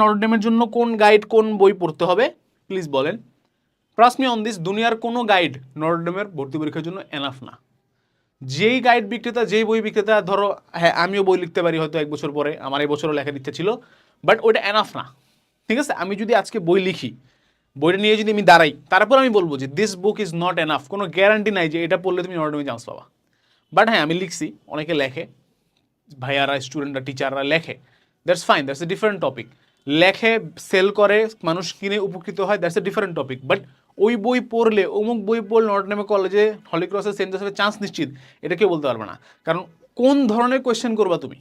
নরডেমের জন্য কোন গাইড কোন বই পড়তে হবে? প্লিজ বলেন। ট্রাস্ট মি অন দিস দুনিয়ার কোনো গাইড নরডেমের ভর্তি পরীক্ষার জন্য এনাফ না। যেই গাইড বিক্রেতা, যেই বই বিক্রেতা, ধরো হ্যাঁ আমিও বই লিখতে পারি হয়তো এক বছর পরে, আমার এই বছরও লেখার ইচ্ছে ছিল বাট ওটা এনাফ না। ঠিক আছে? আমি যদি আজকে বই লিখি, বইটা নিয়ে যদি আমি দাঁড়াই, তারপর আমি বলব যে this book is not enough কোনো গ্যারান্টি নাই যে এটা পড়লে তুমি নরডেমে চান্স পাবা। বাট হ্যাঁ আমি লিখছি, অনেকে লেখে, ভাইয়ারা স্টুডেন্টরা টিচাররা লেখে। That's fine that's a different topic লেখে সেল করে, মানুষ কিনে উপকৃত হয় that's a different topic but ওই বই পড়লে, অমুক বই পড়লে নটনেমে কলেজে হলিক্রসে সেন্ট জোসেফের চান্স নিশ্চিত। এটা কেউ বলতে পারবে না। কারণ কোন ধরনের কোয়েশ্চেন করবা তুমি?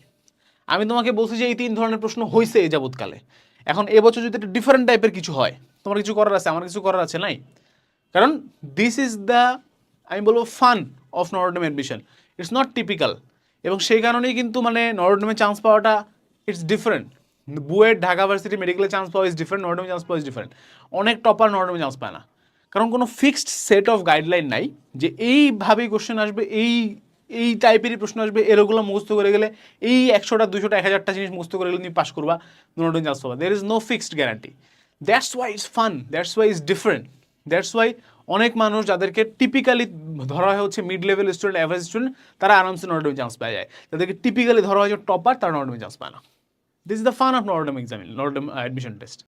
আমি তোমাকে বলছি যে এই তিন ধরনের প্রশ্ন হয়েছে এই যাবৎকালে। এখন এবছর যদি একটা ডিফারেন্ট টাইপের কিছু হয়, তোমার কিছু করার আছে, আমার কিছু করার আছে নাই? কারণ দিস ইজ দ্য আমি বলব fun of Notre Dame admission it's not typical এবং সেই কারণেই কিন্তু মানে নরডমে চান্স পাওয়াটা it's different BUET, Dhaka varsity মেডিকেলে চান্স পাওয়া ইজ ডিফারেন্ট নরডমে চান্স পাওয়া ইজ ডিফারেন্ট অনেক টপার নরডমে চান্স পায় না। কারণ কোনো ফিক্সড সেট অফ গাইডলাইন নাই যে এইভাবেই কোশ্চেন আসবে, এই এই টাইপেরই প্রশ্ন আসবে, এরগুলো মুখস্থ করে গেলে এই একশোটা, দুশোটা, এক হাজারটা জিনিস মুখস্থ করে গেলে তুমি পাস করবা, নরডম চান্স পাবা। There is no fixed guarantee that's why is fun that's why is different that's why অনেক মানুষ যাদেরকে টিপিক্যালি ধরা হয় হচ্ছে mid level student average student তারা আরামসে নরডমে চান্স পাওয়া যায়। যাদেরকে টিপিক্যালি ধরা হয় টপার তারা নরডমে চান্স পায় না। This is the fun of NORDM exam, NORDM admission test.